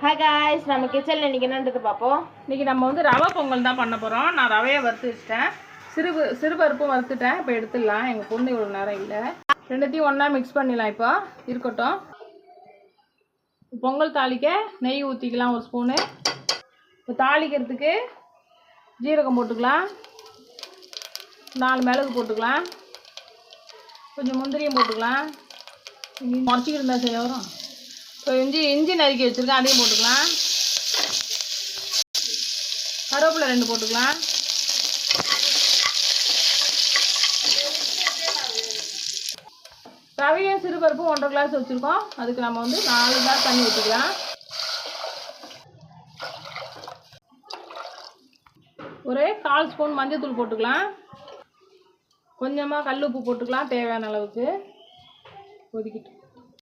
Hi guys நம்ம கிச்சனில் இன்றைக்கி என்னன்றது பார்ப்போம். இன்னைக்கு நம்ம வந்து ரவை பொங்கல் தான் பண்ண போகிறோம் நான் ரவையை வறுத்து வச்சிட்டேன் சிறுபு சிறுபருப்பும் வறுத்துட்டேன். இப்போ எடுத்துடலாம். எங்கள் பொண்ணு இவ்வளோ நேரம் இல்லை. ரெண்டுத்தையும் ஒன்றா மிக்ஸ் பண்ணிடலாம் இப்போ. இருக்கட்டும். பொங்கல் தாளிக்க நெய் ஊற்றிக்கலாம் ஒரு ஸ்பூனு இப்போ தாளிக்கிறதுக்கு ஜீரகம் போட்டுக்கலாம். நாலு மிளகு போட்டுக்கலாம். கொஞ்சம் முந்திரியும் போட்டுக்கலாம். முறைச்சிக்கிட்டு இருந்தால் சரி வரும். இப்போ இஞ்சி இஞ்சி நறுக்கி வச்சுருக்கேன். அதையும் போட்டுக்கலாம். கருவேப்பிலை ரெண்டு போட்டுக்கலாம். ரவையும் சிறுபருப்பும் ஒன்றரை கிளாஸ் வச்சுருக்கோம். அதுக்கு நம்ம வந்து நாலு கிளாஸ் தண்ணி ஊற்றிக்கலாம் ஒரு கால் ஸ்பூன் மஞ்சள்தூள் போட்டுக்கலாம். கொஞ்சமாக கல் உப்பு போட்டுக்கலாம் தேவையான அளவுக்கு. கொதிக்கிட்டு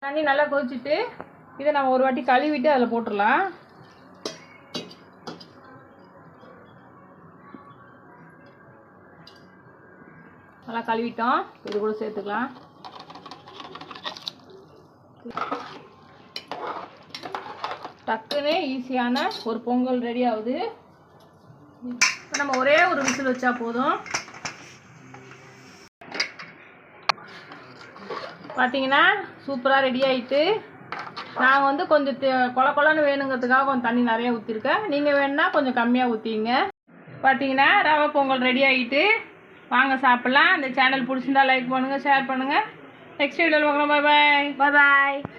தண்ணி நல்லா கொதிச்சுட்டு இதை நம்ம ஒரு வாட்டி கழுவிட்டு அதில் போட்டுடலாம். நல்லா கழுவிட்டோம். இது கூட சேர்த்துக்கலாம். டக்குன்னு ஈஸியான ஒரு பொங்கல் ரெடி ஆகுது. இப்போ நம்ம ஒரே ஒரு விசில் வச்சா போதும். பார்த்தீங்கன்னா சூப்பராக ரெடி ஆகிட்டு நான் வந்து கொஞ்சம் கொல கொலன்னு வேணுங்கிறதுக்காக கொஞ்சம் தண்ணி நிறைய ஊற்றிருக்கேன் நீங்கள் வேணுன்னா கொஞ்சம் கம்மியாக ஊற்றிங்க பார்த்தீங்கன்னா ரவை பொங்கல் ரெடி ஆகிட்டு வாங்க சாப்பிட்லாம். இந்த சேனல் பிடிச்சிருந்தா லைக் பண்ணுங்கள் ஷேர் பண்ணுங்கள் நெக்ஸ்ட் வீடியோவில் பார்க்கலாம். பாய் பாய் பாய் பாய்